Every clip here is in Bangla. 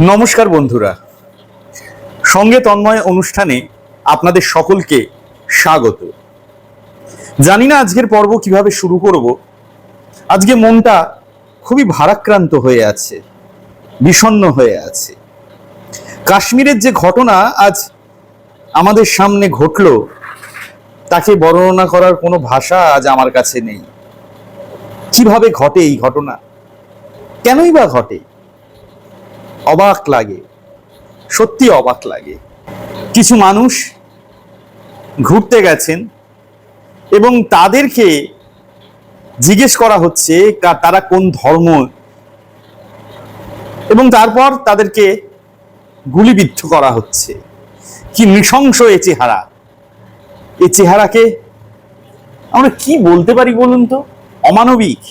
নমস্কার বন্ধুরা। সঙ্গে তন্ময় অনুষ্ঠানে আপনাদের সকলকে স্বাগত। জানি না আজকের পর্ব কীভাবে শুরু করব। আজকে মনটা খুবই ভারাক্রান্ত হয়ে আছে, বিষণ্ণ হয়ে আছে। কাশ্মীরের যে ঘটনা আজ আমাদের সামনে ঘটলো, তাকে বর্ণনা করার কোনো ভাষা আজ আমার কাছে নেই। কীভাবে ঘটে এই ঘটনা? কেনই বা ঘটে? অবাক লাগে সত্যি অবাক লাগে। কিছু মানুষ ঘুরতে গেছেন এবং তাদেরকে জিজ্ঞেস করা হচ্ছে তারা কোন ধর্ম? এবং তারপর তাদেরকে গুলিবিদ্ধ করা হচ্ছে। কি নৃশংস এ চেহারা। এই চেহারাকে আমরা কি বলতে পারি বলুন তো? অমানবিক।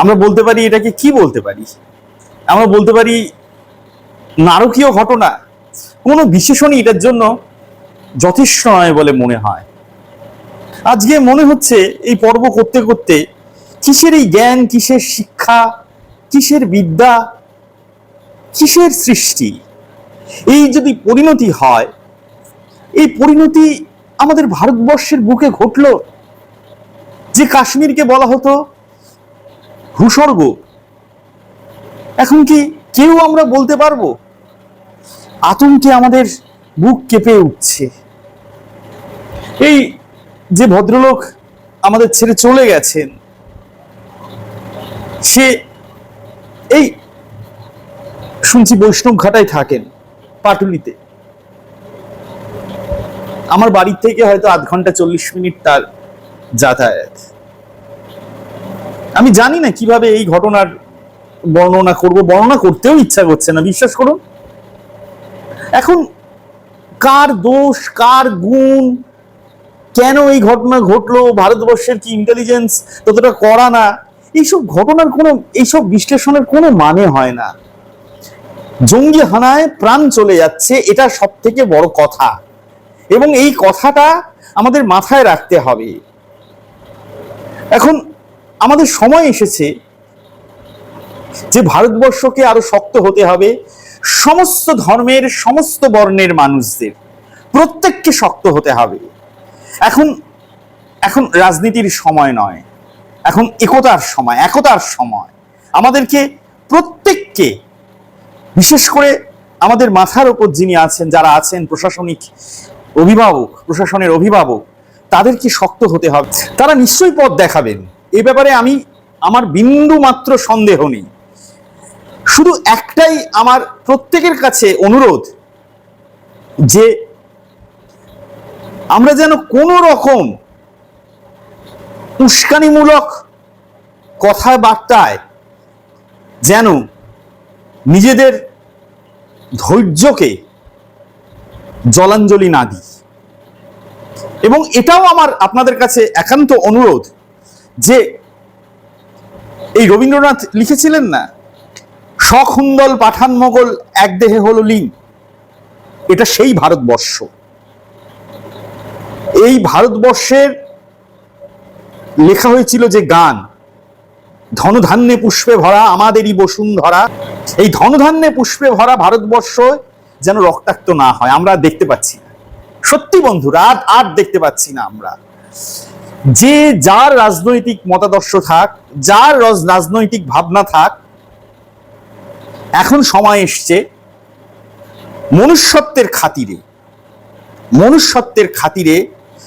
আমরা বলতে পারি এটাকে কি বলতে পারি? আমরা বলতে পারি নারকীয় ঘটনা। কোনো বিশেষণই এটার জন্য যথেষ্ট নয় বলে মনে হয়। আজকে মনে হচ্ছে এই পর্ব করতে করতে কিসের এই জ্ঞান, কিসের শিক্ষা, কিসের বিদ্যা, কিসের সৃষ্টি? এই যদি পরিণতি হয়, এই পরিণতি আমাদের ভারতবর্ষের বুকে ঘটলো। যে কাশ্মীরকে বলা হতো ভূস্বর্গ এখন কি কেউ আমরা বলতে পারব? আতঙ্কে আমাদের বুক কেঁপে উঠছে। এই যে ভদ্রলোক আমাদের ছেড়ে চলে গেছেন, সে এই শুনছি বৈষ্ণব ঘাটায় থাকেন পাটুলিতে। আমার বাড়ির থেকে হয়তো আধ ঘণ্টা চল্লিশ মিনিট তার যাতায়াত। আমি জানি না কীভাবে এই ঘটনার বর্ণনা করব। বর্ণনা করতেও ইচ্ছা করছে না, বিশ্বাস করুন। এখন কার দোষ, কার গুণ, কেন এই ঘটনা ঘটলো, ভারতবর্ষের কি ইন্টেলিজেন্স ততটা করা না, এইসব ঘটনার কোনো, এইসব বিশ্লেষণের কোনো মানে হয় না। জঙ্গি হানায় প্রাণ চলে যাচ্ছে, এটা সব থেকে বড় কথা। এবং এই কথাটা আমাদের মাথায় রাখতে হবে। এখন আমাদের সময় এসেছে যে ভারতবর্ষকে আরও শক্ত হতে হবে, সমস্ত ধর্মের, সমস্ত বর্ণের মানুষদের প্রত্যেককে শক্ত হতে হবে। এখন এখন রাজনীতির সময় নয়, এখন একতার সময় একতার সময়। আমাদেরকে প্রত্যেককে, বিশেষ করে আমাদের মাথার ওপর যিনি আছেন, যারা আছেন প্রশাসনিক অভিভাবক, প্রশাসনের অভিভাবক, তাদেরকে শক্ত হতে হবে। তারা নিশ্চয়ই পথ দেখাবেন। এ ব্যাপারে আমি, আমার বিন্দু মাত্র সন্দেহ নেই। শুধু একটাই আমার প্রত্যেকের কাছে অনুরোধ যে আমরা যেন কোনো রকম উস্কানিমূলক কথাবার্তায় যেন নিজেদের ধৈর্যকে জলাঞ্জলি না দিই। এবং এটাও আমার আপনাদের কাছে একান্ত অনুরোধ যে এই রবীন্দ্রনাথ লিখেছিলেন না? সখুন্দল পাঠান মোগল, এক দেহে হলো লিঙ্গ। এটা সেই ভারতবর্ষ। এই ভারতবর্ষের লেখা হয়েছিল যে গান, ধনধান্যে পুষ্পে ভরা আমাদেরই বসুন্ধরা। এই ধনধান্যে পুষ্পে ভরা ভারতবর্ষ যেন রক্তাক্ত না হয়, আমরা দেখতে পাচ্ছি না। সত্যি বন্ধুরা আর আর দেখতে পাচ্ছি না আমরা। যে যার রাজনৈতিক মতাদর্শ থাক, যার রজ- রাজনৈতিক ভাবনা থাক এখন সময় এসছে মনুষ্যত্বের খাতিরে মনুষ্যত্বের খাতিরে,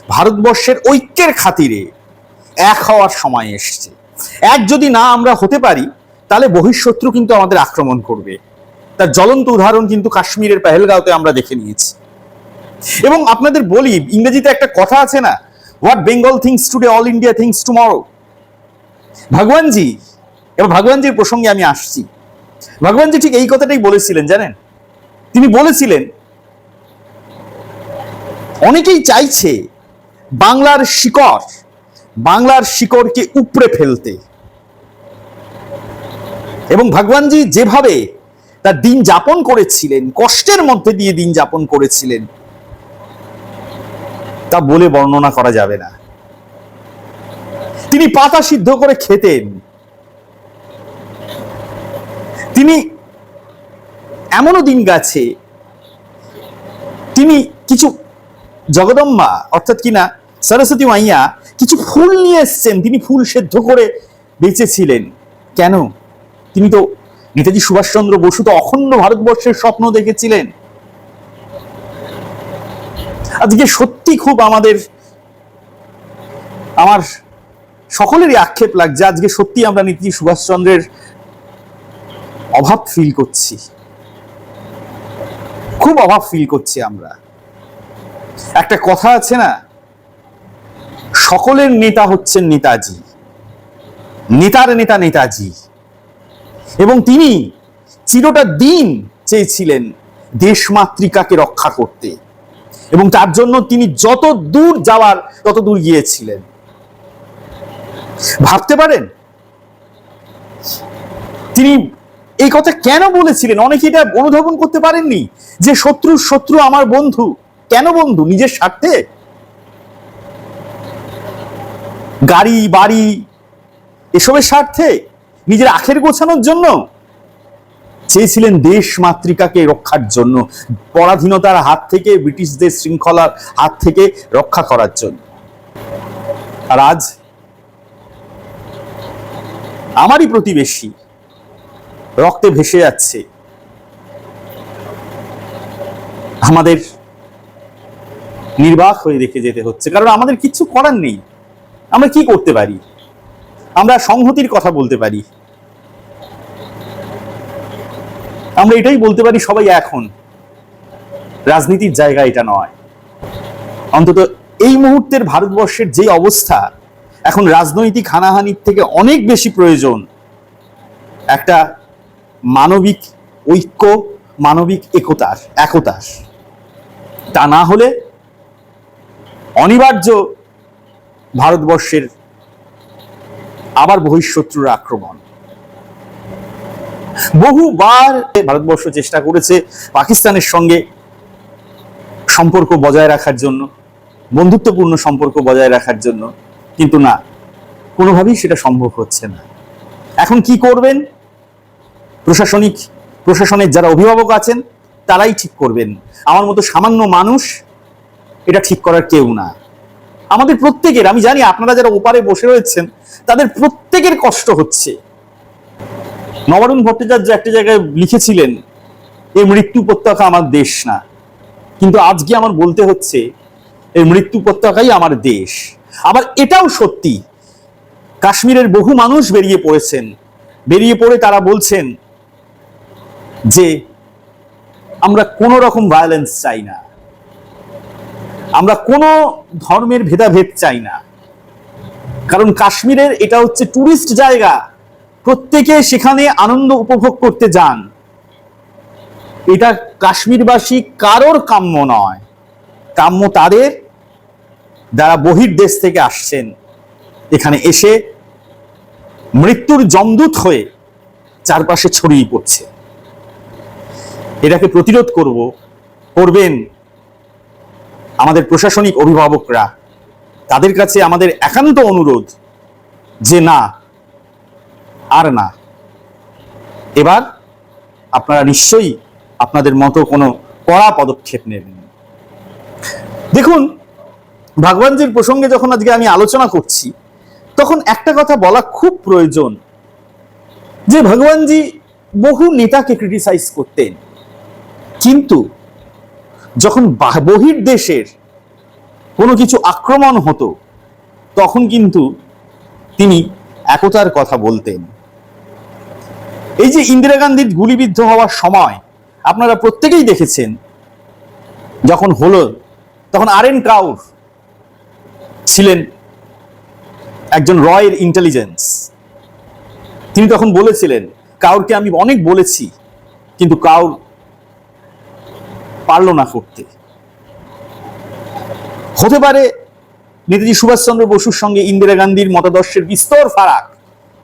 ভারতবর্ষের ঐক্যের খাতিরে এক হওয়ার সময় এসছে। এক যদি না আমরা হতে পারি, তাহলে বহিঃশত্রু কিন্তু আমাদের আক্রমণ করবে। তার জ্বলন্ত উদাহরণ কিন্তু কাশ্মীরের পেহেলগাঁওতে আমরা দেখে নিয়েছি। এবং আপনাদের বলি, ইংরেজিতে একটা কথা আছে না what Bengal thinks today all India thinks tomorrow Bhagwanji এবং ভগবানজির প্রসঙ্গে আমি আসছি। ভগবানজি ঠিক এই কথাটাই বলেছিলেন, জানেন? তিনি বলেছিলেন, অনেকেই চাইছে বাংলার শিকড়, বাংলার শিকড়কে উপড়ে ফেলতে। এবং ভগবানজি যেভাবে তার দিন যাপন করেছিলেন, কষ্টের মধ্যে দিয়ে দিন যাপন করেছিলেন, তা বলে বর্ণনা করা যাবে না। তিনি পাতা সিদ্ধ করে খেতেন। তিনি এমনও দিন গেছে, তিনি কিছু জগদম্বা, অর্থাৎ কিনা সরস্বতী মাইয়া কিছু ফুল নিয়ে এসছেন, তিনি ফুল সেদ্ধ করে বেঁচেছিলেন। কেন? তিনি তো নেতাজি সুভাষচন্দ্র বসু তো অখণ্ড ভারতবর্ষের স্বপ্ন দেখেছিলেন। আজকে সত্যি খুব আমাদের, আমার সকলেরই আক্ষেপ লাগছে, আজকে সত্যি আমরা নেতাজি সুভাষচন্দ্রের অভাব ফিল করছি। খুব অভাব ফিল করছি আমরা। একটা কথা আছে না, সকলের নেতা হচ্ছেন নেতাজি। নেতার নেতা নেতাজি। এবং তিনি চিরটা দিন চেয়েছিলেন দেশমাতৃকাকে রক্ষা করতে। এবং তার জন্য তিনি যত দূর যাওয়ার, তত দূর গিয়েছিলেন। ভাবতে পারেন? তিনি এই কথা কেন বলেছিলেন? অনেকে এটা অনুধাবন করতে পারেননি যে শত্রুর শত্রু আমার বন্ধু। কেন বন্ধু? নিজের স্বার্থে? গাড়ি, বাড়ি, এসবের স্বার্থে? নিজের আখের গোছানোর জন্য? চেয়েছিলেন দেশ মাতৃকাকে রক্ষার জন্য, পরাধীনতার হাত থেকে, ব্রিটিশদের শৃঙ্খলার হাত থেকে রক্ষা করার জন্য। আর আজ, আমারই প্রতিবেশী রক্তে ভেসে যাচ্ছে। আমাদের নির্বাক হয়ে রেখে যেতে হচ্ছে, কারণ আমাদের কিচ্ছু করার নেই। আমরা কি করতে পারি? আমরা সংহতির কথা বলতে পারি। আমরা এটাই বলতে পারি, সবাই এখন রাজনীতির জায়গা এটা নয়। অন্তত এই মুহূর্তের ভারতবর্ষের যে অবস্থা, এখন রাজনৈতিক হানাহানির থেকে অনেক বেশি প্রয়োজন। একটা মানবিক ঐক্য, মানবিক একতার একতার তা না হলে অনিবার্য ভারতবর্ষের আবার বহিঃশত্রুর আক্রমণ। বহুবার ভারতবর্ষ চেষ্টা করেছে পাকিস্তানের সঙ্গে সম্পর্ক বজায় রাখার জন্য, বন্ধুত্বপূর্ণ সম্পর্ক বজায় রাখার জন্য। কিন্তু না, কোনোভাবেই সেটা সম্ভব হচ্ছে না। এখন কি করবেন? প্রশাসনিক, প্রশাসনের যারা অভিভাবক আছেন, তারাই ঠিক করবেন। আমার মতো সামান্য মানুষ, এটা ঠিক করার কেউ না। আমাদের প্রত্যেকের, আমি জানি আপনারা যারা ওপারে বসে রয়েছেন, তাদের প্রত্যেকের কষ্ট হচ্ছে। নবারুণ ভট্টাচার্য একটা জায়গায় লিখেছিলেন এই মৃত্যু উপত্যকা আমার দেশ না। কিন্তু আজকে আমার বলতে হচ্ছে এই মৃত্যু উপত্যকাই আমার দেশ। আবার এটাও সত্যি, কাশ্মীরের বহু মানুষ বেরিয়ে পড়েছেন। বেরিয়ে পড়ে তারা বলছেন যে আমরা কোনো রকম ভায়োলেন্স চাই না। আমরা কোনো ধর্মের ভেদাভেদ চাই না। কারণ কাশ্মীরের এটা হচ্ছে টুরিস্ট জায়গা। প্রত্যেকে সেখানে আনন্দ উপভোগ করতে যান। এটা কাশ্মীরবাসী কারোর কাম্য নয়। কাম্য তাদের যারা বহির্দেশ থেকে আসছেন। এখানে এসে মৃত্যুর জমদূত হয়ে চারপাশে ছড়িয়ে পড়ছে। এটাকে প্রতিরোধ করব, করবেন আমাদের প্রশাসনিক অভিভাবকরা। তাদের কাছে আমাদের একান্ত অনুরোধ যে না, আর না। এবার আপনারা নিশ্চয়ই আপনাদের মতো কোনো কড়া পদক্ষেপ নেবেন। দেখুন, ভগবানজির প্রসঙ্গে যখন আজকে আমি আলোচনা করছি, তখন একটা কথা বলা খুব প্রয়োজন যে ভগবানজি বহু নেতাকে ক্রিটিসাইজ করতেন। কিন্তু যখন বাহ- বহির দেশের কোনো কিছু আক্রমণ হতো, তখন কিন্তু তিনি একতার কথা বলতেন। এই যে ইন্দিরা গান্ধীর গুলিবিদ্ধ হওয়ার সময়, আপনারা প্রত্যেকেই দেখেছেন, যখন হলো, তখন আর এন কাউর ছিলেন একজন রয়ের ইন্টেলিজেন্স তিনি তখন বলেছিলেন, কাউরকে আমি অনেক বলেছি, কিন্তু কাউর পারল না করতে। হতে পারে নেতাজি সুভাষচন্দ্র বসুর সঙ্গে ইন্দিরা গান্ধীর মতাদর্শের বিস্তর ফারাক।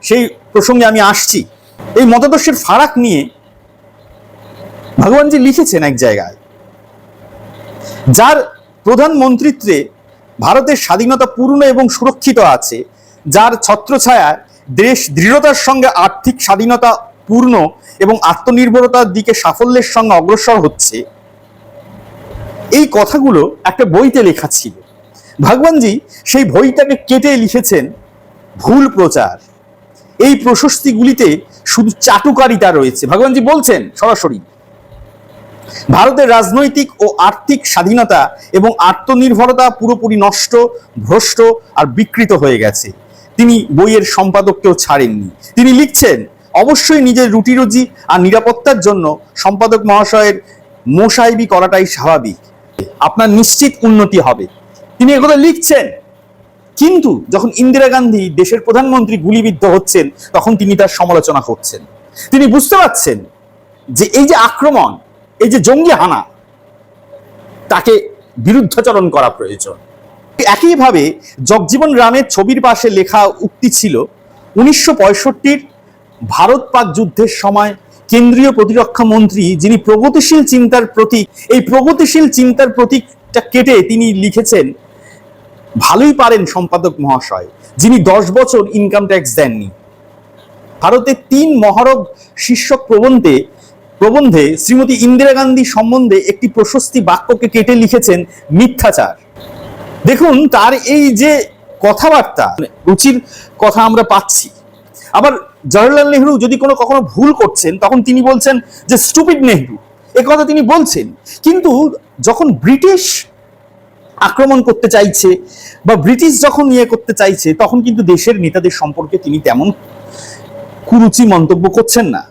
সেই প্রসঙ্গে আমি আসছি। এই মতাদর্শের ফারাক নিয়ে ভগবানজি লিখেছেন এক জায়গায়, যার প্রধানমন্ত্রিত্বে ভারতের স্বাধীনতা পূর্ণ এবং সুরক্ষিত আছে, যার ছত্রছায়ায় দেশ দৃঢ়তার সঙ্গে আর্থিক স্বাধীনতা পূর্ণ এবং আত্মনির্ভরতার দিকে সাফল্যের সঙ্গে অগ্রসর হচ্ছে এই কথাগুলো একটা বইতে লেখা ছিল। ভগবানজি সেই বইটাকে কেটে লিখেছেন, ভুল প্রচার। এই প্রশস্তিগুলিতে শুধু চাটুকারিতা রয়েছে। ভগবানজি বলছেন সরাসরি, ভারতের রাজনৈতিক ও আর্থিক স্বাধীনতা এবং আত্মনির্ভরতা পুরোপুরি নষ্ট, ভ্রষ্ট আর বিকৃত হয়ে গেছে। তিনি বইয়ের সম্পাদককেও ছাড়েননি। তিনি লিখছেন, অবশ্যই নিজের রুটি রুজি আর নিরাপত্তার জন্য সম্পাদক মহাশয়ের মোসাইবি করাটাই স্বাভাবিক। আপনার নিশ্চিত উন্নতি হবে। তিনি এগুলো লিখছেন। কিন্তু যখন ইন্দিরা গান্ধী দেশের প্রধানমন্ত্রী গুলিবিদ্ধ হচ্ছেন, তখন তিনি তার সমালোচনা করছেন। তিনি বুঝতে পারছেন যে এই যে আক্রমণ, এই যে জঙ্গি হানা, তাকে বিরুদ্ধাচরণ করা প্রয়োজন। একইভাবে জগজীবন রামের ছবির পাশে লেখা উক্তি ছিল, উনিশশো ভারত পাক যুদ্ধের সময় কেন্দ্রীয় প্রতিরক্ষা মন্ত্রী যিনি প্রগতিশীল চিন্তার প্রতীক, এই প্রগতিশীল চিন্তার প্রতীকটা কেটে তিনি লিখেছেন, ভালোই পারেন সম্পাদক মহাশয়, যিনি দশ বছর ইনকাম ট্যাক্স দেননি। ভারতের তিন মহারগ শীর্ষক প্রবন্ধে প্রবন্ধে শ্রীমতী ইন্দিরা গান্ধী সম্বন্ধে একটি প্রশস্তি বাক্যকে কেটে লিখেছেন মিথ্যাচার। দেখুন, তার এই যে কথাবার্তা, রুচির কথা আমরা পাচ্ছি। আবার জওয়াহরলাল নেহরু যদি কোনো কখনো ভুল করছেন, তখন তিনি বলছেন যে স্টুপিড নেহরু। এ কথা তিনি বলছেন। কিন্তু যখন ব্রিটিশ আক্রমণ করতে চাইছে বা ব্রিটিশ যখন ইয়ে করতে চাইছে, তখন কিন্তু দেশের নেতাদের সম্পর্কে তিনি তেমন কুরুচি মন্তব্য করছেন না।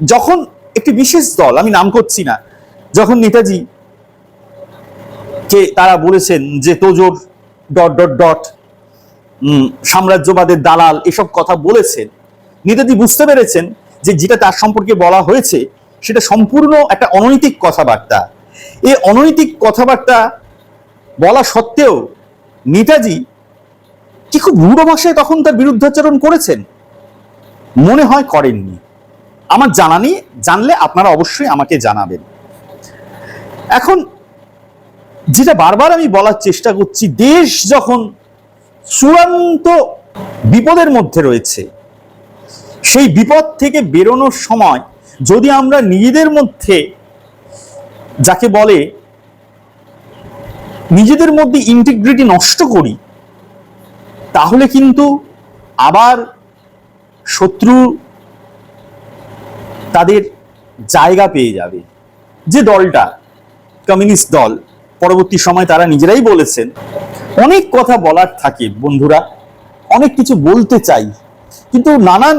যখন একটি বিশেষ দল, আমি নাম করছি না, যখন নেতাজি কে তারা বলেছেন যে, তোজোর ডট ডট ডট সাম্রাজ্যবাদের দালাল এসব কথা বলেছেন। নেতাজি বুঝতে পেরেছেন যে যেটা তার সম্পর্কে বলা হয়েছে, সেটা সম্পূর্ণ একটা অনৈতিক কথাবার্তা। এই অনৈতিক কথাবার্তা বলা সত্ত্বেও নেতাজি কি খুব রূঢ় ভাষায় তখন তার বিরুদ্ধাচরণ করেছেন? মনে হয় করেননি। আমার জানা নেই, জানলে আপনারা অবশ্যই আমাকে জানাবেন। এখন যেটা বারবার আমি বলার চেষ্টা করছি, দেশ যখন চূড়ান্ত বিপদের মধ্যে রয়েছে। সেই বিপদ থেকে বেরোনোর সময় যদি আমরা নিজেদের মধ্যে, যাকে বলে নিজেদের মধ্যে ইন্টিগ্রিটি নষ্ট করি, তাহলে কিন্তু আবার শত্রু তাদের জায়গা পেয়ে যাবে। যে দলটা, কমিউনিস্ট দল, পরবর্তী সময় তারা নিজেরাই বলেছেন অনেক কথা বলার থাকে বন্ধুরা, অনেক কিছু বলতে চাই, কিন্তু নানান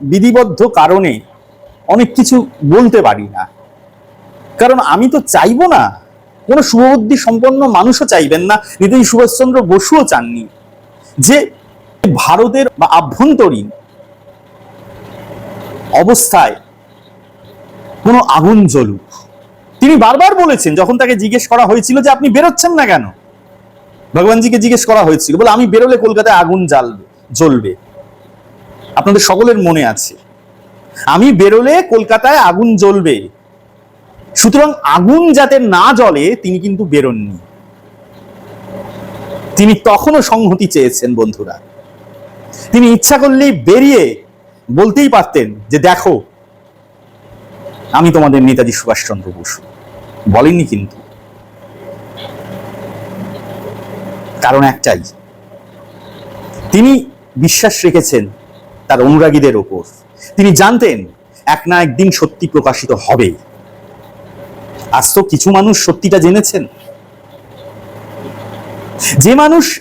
বিধিবদ্ধ কারণে অনেক কিছু বলতে পারি না। কারণ আমি তো চাইব না, কোনো শুভবুদ্ধি সম্পন্ন মানুষও চাইবেন না নেতাজি সুভাষচন্দ্র বসুও চাননি। যে ভারতের বা আভ্যন্তরীণ অবস্থায় কোনো আগুন জ্বলুক। তিনি বারবার বলেছেন, যখন তাকে জিজ্ঞেস করা হয়েছিল যে আপনি বেরোচ্ছেন না কেন ভগবানজিকে জিজ্ঞেস করা হয়েছিল, বলে আমি বেরোলে কলকাতায় আগুন জ্বালবে, জ্বলবে। আপনাদের সকলের মনে আছে। আমি বেরোলে কলকাতায় আগুন জ্বলবে। সুতরাং আগুন যাতে না জ্বলে, তিনি কিন্তু বেরোননি। তিনি তখনও সংহতি চেয়েছেন, বন্ধুরা। তিনি ইচ্ছা করলেই বেরিয়ে বলতেই পারতেন যে, দেখো, আমি তোমাদের নেতাজি সুভাষচন্দ্র বসু। বলেননি কিন্তু। কারণ একটাই। তিনি বিশ্বাস রেখেছেন তার অনুরাগীদের ওপর। তিনি জানতেন এক না একদিন সত্যি প্রকাশিত হবে। আজ তো কিছু মানুষ সত্যিটা জেনেছেন। যে মানুষ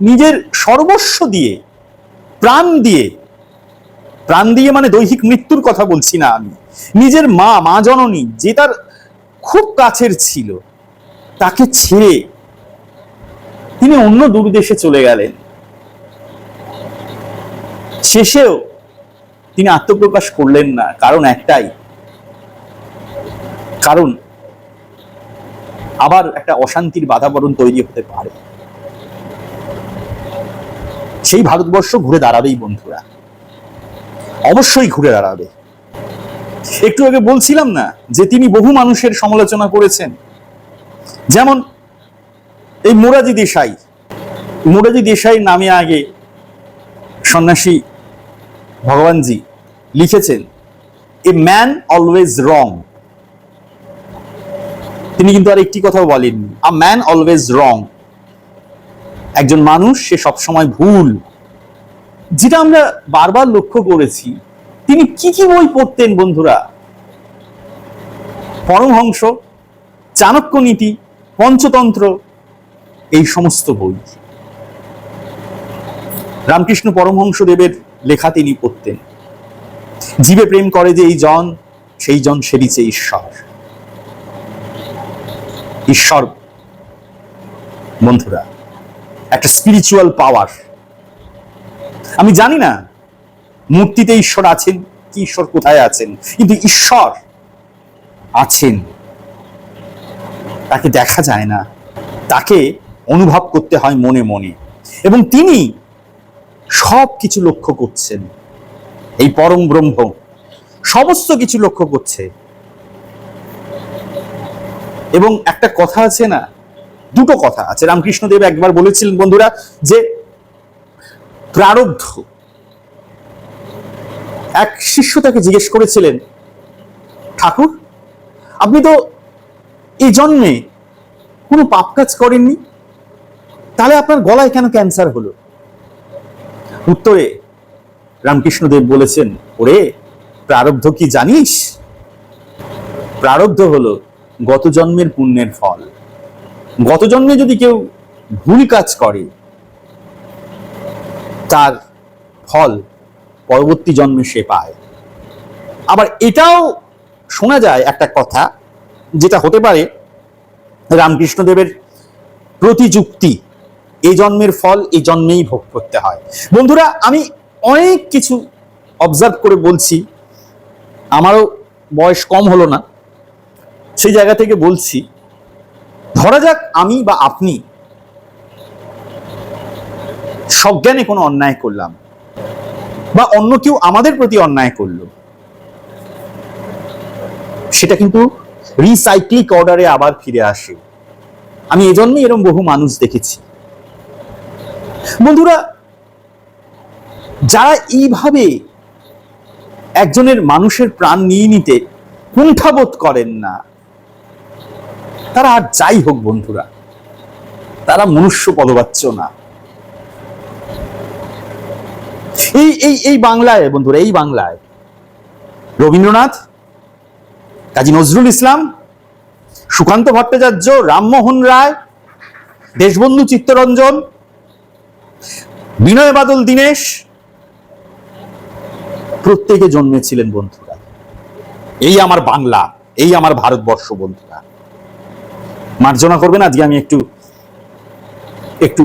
নিজের সর্বস্ব দিয়ে, প্রাণ দিয়ে প্রাণ দিয়ে মানে দৈহিক মৃত্যুর কথা বলছি না আমি, নিজের মা মা জননী যে তার খুব কাছের ছিল, তাকে ছেড়ে তিনি অন্য দূরদেশে চলে গেলেন। শেষেও তিনি আত্মপ্রকাশ করলেন না, কারণ একটাই। কারণ, আবার একটা অশান্তির বাতাবরণ তৈরি হতে পারে। সেই ভারতবর্ষ ঘুরে দাঁড়াবেই বন্ধুরা। অবশ্যই ঘুরে দাঁড়াবে। একটু আগে বলছিলাম না যে তিনি বহু মানুষের সমালোচনা করেছেন। যেমন এই মোরাজি দেশাই মোরাজি দেশাই নামে আগে সন্ন্যাসী ভগবানজি লিখেছেন, এ ম্যান অলওয়েজ রং। তিনি কিন্তু আর একটি কথাও বলেননি, আ ম্যান অলওয়েজ রং। একজন মানুষ, সে সবসময় ভুল। যেটা আমরা বারবার লক্ষ্য করেছি, তিনি কি কি বই পড়তেন বন্ধুরা? পরমহংস, চাণক্য নীতি, পঞ্চতন্ত্র এই সমস্ত বই। রামকৃষ্ণ পরমহংস দেবের লেখা তিনি পড়তেন। জীবে প্রেম করে যে এই জন, সেই জন সেবিছে ঈশ্বর। ঈশ্বর, বন্ধুরা, একটা স্পিরিচুয়াল পাওয়ার আমি জানি না, মূর্তিতে ঈশ্বর আছেন, কি ঈশ্বর কোথায় আছেন, কিন্তু ঈশ্বর আছেন। তাকে দেখা যায় না। তাকে অনুভব করতে হয় মনে মনে। এবং তিনি সব কিছু লক্ষ্য করছেন। এই পরম ব্রহ্ম সমস্ত কিছু লক্ষ্য করছে। এবং একটা কথা আছে না, দুটো কথা আছে। রামকৃষ্ণদেব একবার বলেছিলেন, বন্ধুরা, যে প্রারব্ধ। এক শিষ্য তাকে জিজ্ঞেস করেছিলেন, ঠাকুর, আপনি তো এই জন্মে কোনো পাপ কাজ করেননি? তাহলে আপনার গলায় কেন ক্যান্সার হলো? উত্তরে রামকৃষ্ণদেব বলেছেন, ওরে, প্রারব্ধ কি জানিস? প্রারব্ধ হলো গত জন্মের পুণ্যের ফল। গত জন্মে যদি কেউ ভুল কাজ করে, তার ফল পরবর্তী জন্মে সে পায়। আবার এটাও শোনা যায় একটা কথা, যেটা হতে পারে রামকৃষ্ণদেবের প্রতিযুক্তি এই জন্মের ফল এই জন্মেই ভোগ করতে হয়। বন্ধুরা, আমি অনেক কিছু অবজার্ভ করে বলছি। আমারও বয়স কম হলো না। সেই জায়গা থেকে বলছি, ধরা যাক আমি বা আপনি সজ্ঞানে কোনো অন্যায় করলাম বা অন্য কেউ আমাদের প্রতি অন্যায় করল। সেটা কিন্তু রিসাইক্লিক অর্ডারে আবার ফিরে আসে। আমি এজন্যই এরকম বহু মানুষ দেখেছি। বন্ধুরা, যারা এইভাবে একজনের মানুষের প্রাণ নিয়ে নিতে কুণ্ঠাবোধ করেন না, তারা আর যাই হোক বন্ধুরা, তারা মনুষ্য পদবাচ্য না। এই এই এই বাংলায় বন্ধুরা, এই বাংলায় রবীন্দ্রনাথ, কাজী নজরুল ইসলাম, সুকান্ত ভট্টাচার্য, রামমোহন রায়, দেশবন্ধু চিত্তরঞ্জন বিনয় বাদল দীনেশ, প্রত্যেকে জন্মেছিলেন বন্ধুরা। এই আমার বাংলা, এই আমার ভারতবর্ষ বন্ধুরা। মার্জনা করবেন, আজকে আমি একটু একটু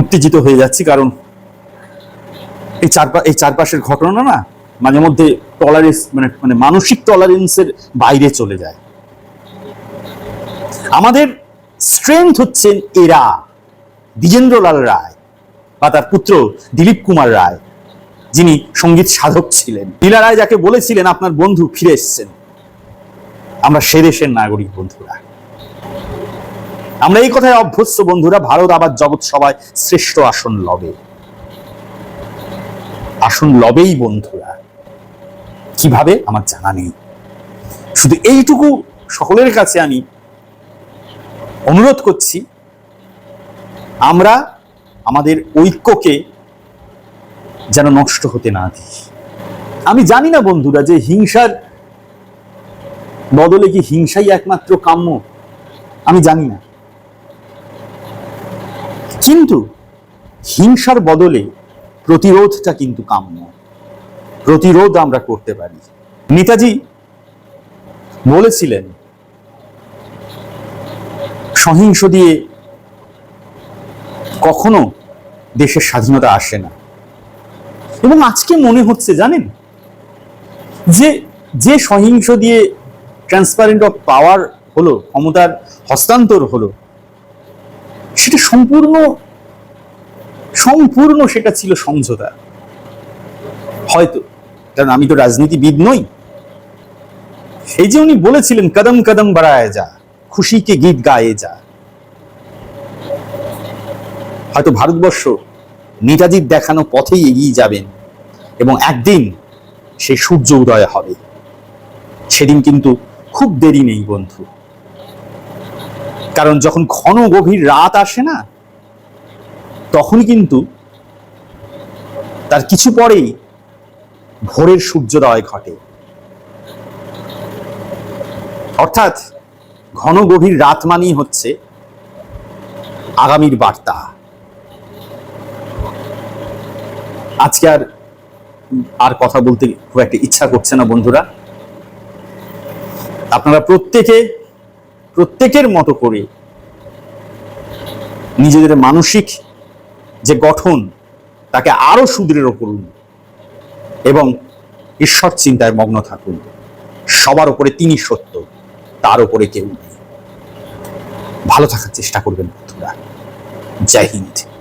উত্তেজিত হয়ে যাচ্ছি, কারণ এই চারপা, এই চারপাশের ঘটনা না মাঝে মধ্যে টলারেন্স মানে মানে মানসিক টলারেন্সের বাইরে চলে যায়। আমাদের স্ট্রেংথ হচ্ছেন এরা, দ্বিজেন্দ্রলাল রায়। বা তার পুত্র দিলীপ কুমার রায়, যিনি সংগীত সাধক ছিলেন। লীলা রায় যাকে বলেছিলেন, আপনার বন্ধু ফিরে এসছেন। আমরা সে দেশের নাগরিক বন্ধুরা। আমরা এই কথায় অভ্যস্ত বন্ধুরা, ভারত আবার জগৎ সবাই শ্রেষ্ঠ আসন লবে। আসন লবেই বন্ধুরা। কীভাবে? আমার জানা নেই। শুধু এইটুকু সকলের কাছে আমি অনুরোধ করছি, আমরা আমাদের ঐক্যকে যেন নষ্ট হতে না দিই। আমি জানি না বন্ধুরা যে হিংসার বদলে কি হিংসাই একমাত্র কাম্য? আমি জানি না। কিন্তু হিংসার বদলে প্রতিরোধটা কিন্তু কাম্য। প্রতিরোধ আমরা করতে পারি। নেতাজি বলেছিলেন, সহিংস দিয়ে কখনো দেশের স্বাধীনতা আসে না। এবং আজকে মনে হচ্ছে, জানেন? যে যে সহিংস দিয়ে ট্রান্সপারেন্ট অফ পাওয়ার হলো, ক্ষমতার হস্তান্তর হলো, সেটা সম্পূর্ণ সম্পূর্ণ সেটা ছিল সমঝোতা। হয়তো, কারণ আমি তো রাজনীতিবিদ নই। এই যে উনি বলেছিলেন, কদম কদম বাড়ায় যা, খুশিকে গীত গায়ে যা। হয়তো ভারতবর্ষ নেতাজির দেখানো পথেই এগিয়ে যাবেন এবং একদিন সেই সূর্য উদয় হবে। সেদিন কিন্তু খুব দেরি নেই, বন্ধু। কারণ যখন ঘন গভীর রাত আসে না তখন কিন্তু তার কিছু পরেই ভোরের সূর্যোদয় ঘটে। অর্থাৎ ঘন গভীর রাত মানেই হচ্ছে আগামীর বার্তা। আজকে আর আর কথা বলতে খুব একটা ইচ্ছা করছে না বন্ধুরা। আপনারা প্রত্যেকে, প্রত্যেকের মতো করে নিজেদের মানসিক যে গঠন, তাকে আরও সুদৃঢ় করুন এবং ঈশ্বর চিন্তায় মগ্ন থাকুন। সবার উপরে তিনি সত্য, তার উপরে কেউ নেই। ভালো থাকার চেষ্টা করবেন বন্ধুরা। জয় হিন্দ।